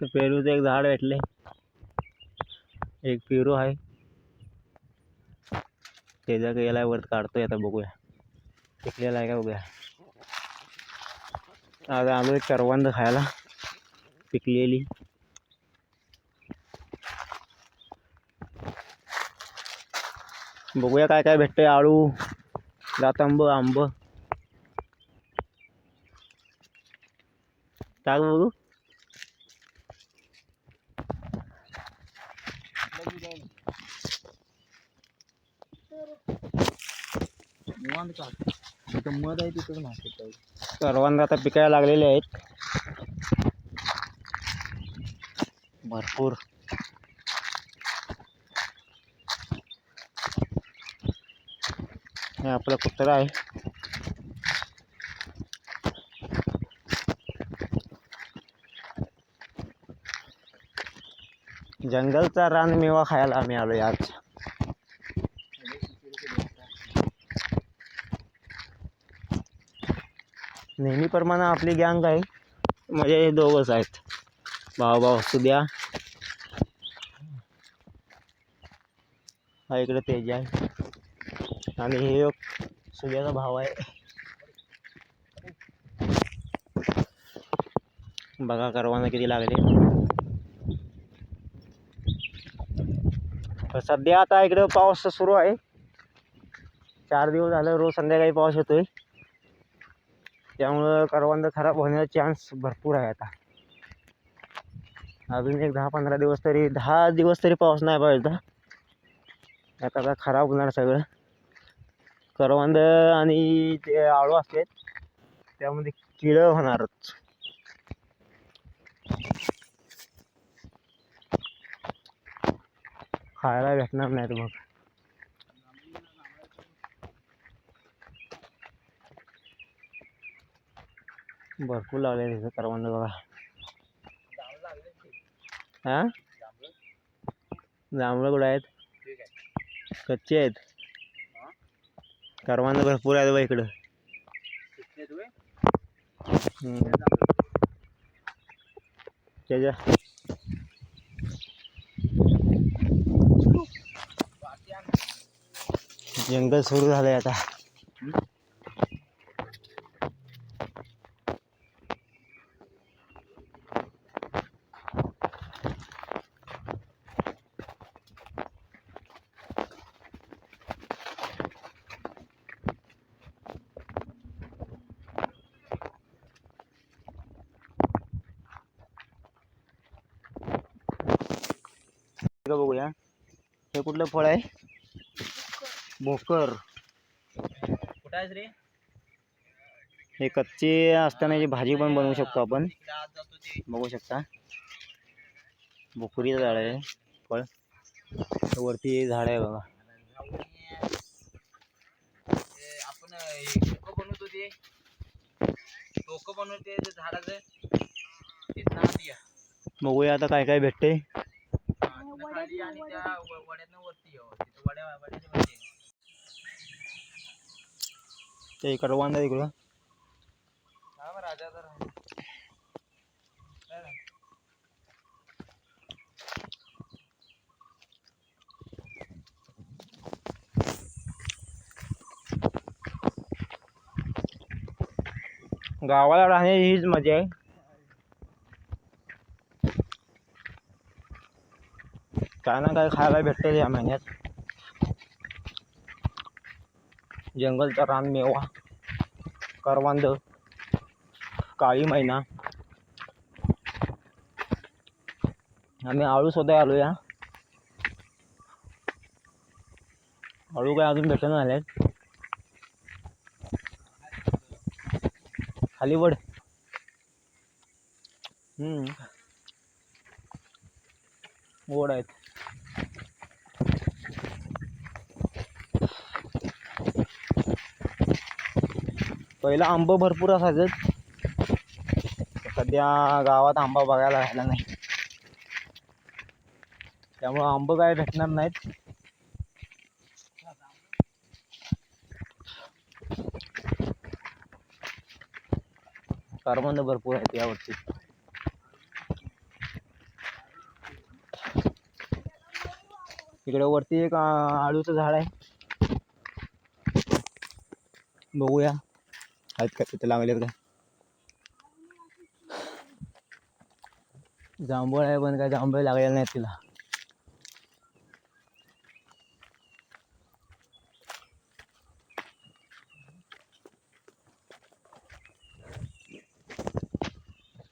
तर पेरूचं एक झाड भेटले एक पेरू आहे. त्याच्या गेला वर काढतोय आता बघूया. टिकलेला आहे का बघूया. आज आलो एक करवंद खायला. पिकलेली. बघूया काय काय भेटतंय. आळू रातांब आंब. टाक बघू मध आहे तिथं माहिती करवंद आता पिकायला लागलेले आहेत. भरपूर. हे आपलं कुत्रा आहे. जंगलचा रानमेवा खायला आम्ही आलो आज. नेहमीप्रमाणे आपली गँग आहे. म्हणजे हे दोघंच आहेत. भाऊ भाऊ सुद्या. हा इकडे तेज आहे. आणि हे एक सुद्याचा भाव आहे. बघा करवाना किती लागले. सध्या आता इकडं पाऊस सुरू आहे. चार दिवस झालं रोज संध्याकाळी पाऊस येतोय. त्यामुळं करवंद खराब होण्याचा चान्स भरपूर आहे आता. अजून एक दहा पंधरा दिवस तरी दहा दिवस तरी पाऊस नाही पाहिजे आता आता खराब होणार सगळं. करवंद आणि ते आळू असले त्यामध्ये किळं होणारच. खायला भेटणार नाहीत मग भरपूर लागले तिथं करवंद बघा. हा? जांभळं कुठं आहेत? कच्चे आहेत? करवंद भरपूर आहेत बा इकडं. त्याच्या जंगल सुरू झालंय आता. बघूया. हे कुठलं फळ आहे? भोकर कुठं आहेस रे? हे कच्चे असताना याची भाजी पण बनवू शकतो आपण. बघू शकता. भोकरीचं झाड आहे फळ. वरती झाड आहे बघा. आपण बनवतो ते बनवते झाडाचं. बघूया आता काय काय भेटते आणि त्या वड्यातनं वरती वड्या वड्याच्या ते इकडं. काय रे? गावाला राहण्याची हीच मजा आहे काय ना काय खायला भेटते या महिन्यात जंगलचा रानमेवा करवंद काळी मैना. आम्ही आळू सुद्धा आलो या आळू काय अजून भेटत झाले खाली वड वड आहेत. पहिला आंब भरपूर असायचं सध्या गावात आंबा बघायला राहिला नाही. त्यामुळं आंब काय भेटणार नाहीत. करवंद भरपूर आहेत यावरती. इकडे वरती एक आळूचं झाड आहे. बघूया. आहेत का तिथे लागलेत का जांभूळ आहे पण काय जांभूळ लागलेलं नाही तिला.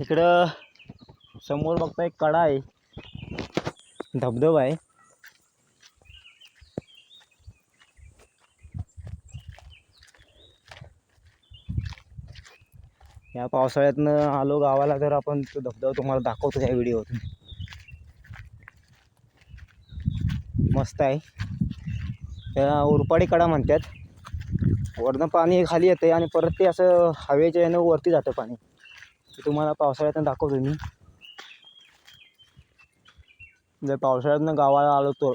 इकडं समोर बघता एक कडा आहे. धबधबा आहे. या पावसाळ्यातनं आलो गावाला तर आपण तो धबधबा तुम्हाला दाखवतो या व्हिडिओतून. मस्त आहे. त्याला उरपाडी कडा म्हणतात. वरनं पाणी खाली येते आणि परत ते असं हवेच्या यानं वरती जातं पाणी. ते तुम्हाला पावसाळ्यातनं दाखवतो मी. जर पावसाळ्यातनं गावाला आलो तर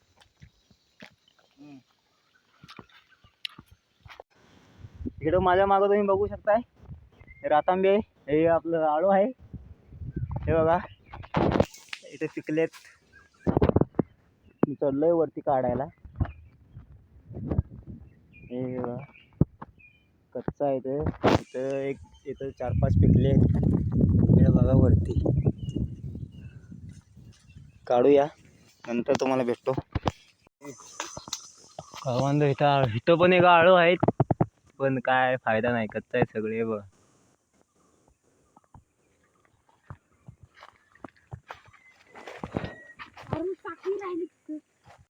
इकडं माझ्या मागं तुम्ही बघू शकताय. हे रातांबी आहे. हे आपलं आळू आहे. हे बघा. इथे पिकलेत. मी चढलोय वरती काढायला. हे बघा. कच्चा आहे इथं इथं एक इथं चार पाच पिकले आहेत हे बघा वरती. काढूया. नंतर तुम्हाला भेटतो. इथं इथं पण एक आळू आहेत. पण काय फायदा नाही कच्चा आहे सगळे बघ.